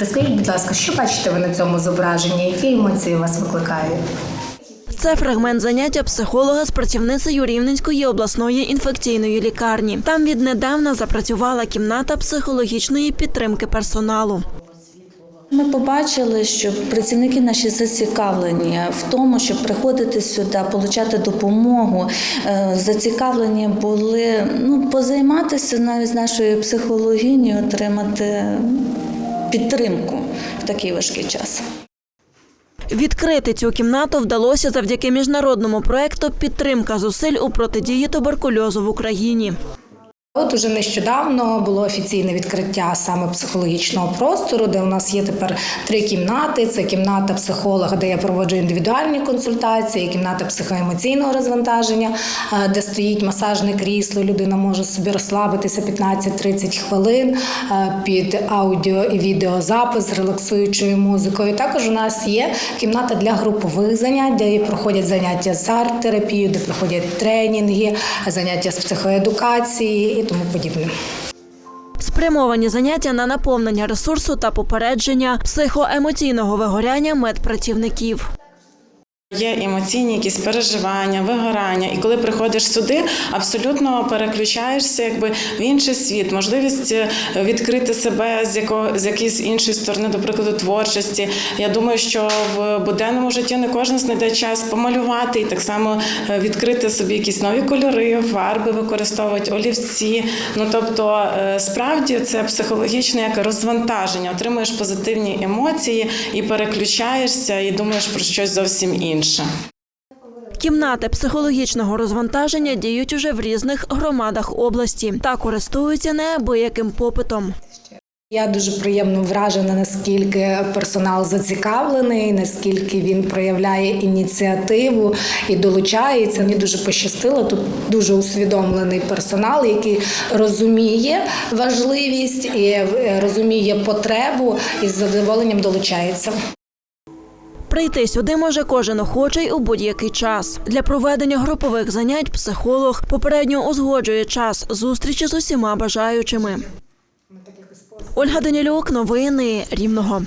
Розкажіть, будь ласка, що бачите ви на цьому зображенні? Які емоції у вас викликає? Це фрагмент заняття психолога з працівницею Рівненської обласної інфекційної лікарні. Там віднедавна запрацювала кімната психологічної підтримки персоналу. Ми побачили, що працівники наші зацікавлені в тому, щоб приходити сюди, отримати допомогу. Е, Зацікавлені були ну, позайматися навіть з нашою психологінею, отримати підтримку в такий важкий час. Відкрити цю кімнату вдалося завдяки міжнародному проекту Підтримка зусиль у протидії туберкульозу в Україні. От уже нещодавно було офіційне відкриття саме психологічного простору, де у нас є тепер три кімнати. Це кімната психолога, де я проводжу індивідуальні консультації, кімната психоемоційного розвантаження, е, де стоїть масажне крісло. Людина може собі розслабитися 15-30 хвилин е, під аудіо і відеозапис з релаксуючою музикою. Також у нас є кімната для групових занять, де проходять заняття з арт-терапією, де проходять тренінги, заняття з психоедукації тому подібне. Спрямовані заняття на наповнення ресурсу та попередження психоемоційного вигоряння медпрацівників. Є емоційні якісь переживання, вигорання, і коли приходиш сюди, абсолютно переключаєшся якби в інший світ, можливість е, відкрити себе з якого з якоїсь іншої сторони, до прикладу, творчості. Я думаю, що в буденному житті не кожен знайде час помалювати і так само е, відкрити собі якісь нові кольори, фарби використовувати, олівці. Ну тобто, е, справді це психологічне як розвантаження. Отримуєш позитивні емоції і переключаєшся, і думаєш про щось зовсім інше. Кімнати психологічного розвантаження діють уже в різних громадах області та користуються неабияким попитом. Я дуже приємно вражена, наскільки персонал зацікавлений, наскільки він проявляє ініціативу і долучається. Мені дуже пощастило. Тут дуже усвідомлений персонал, який розуміє важливість і е, розуміє потребу і з задоволенням долучається. Прийти сюди може кожен охочий у будь-який час. Для проведення групових занять психолог попередньо узгоджує час зустрічі з усіма бажаючими. Ольга Данілюк, новини Рівного.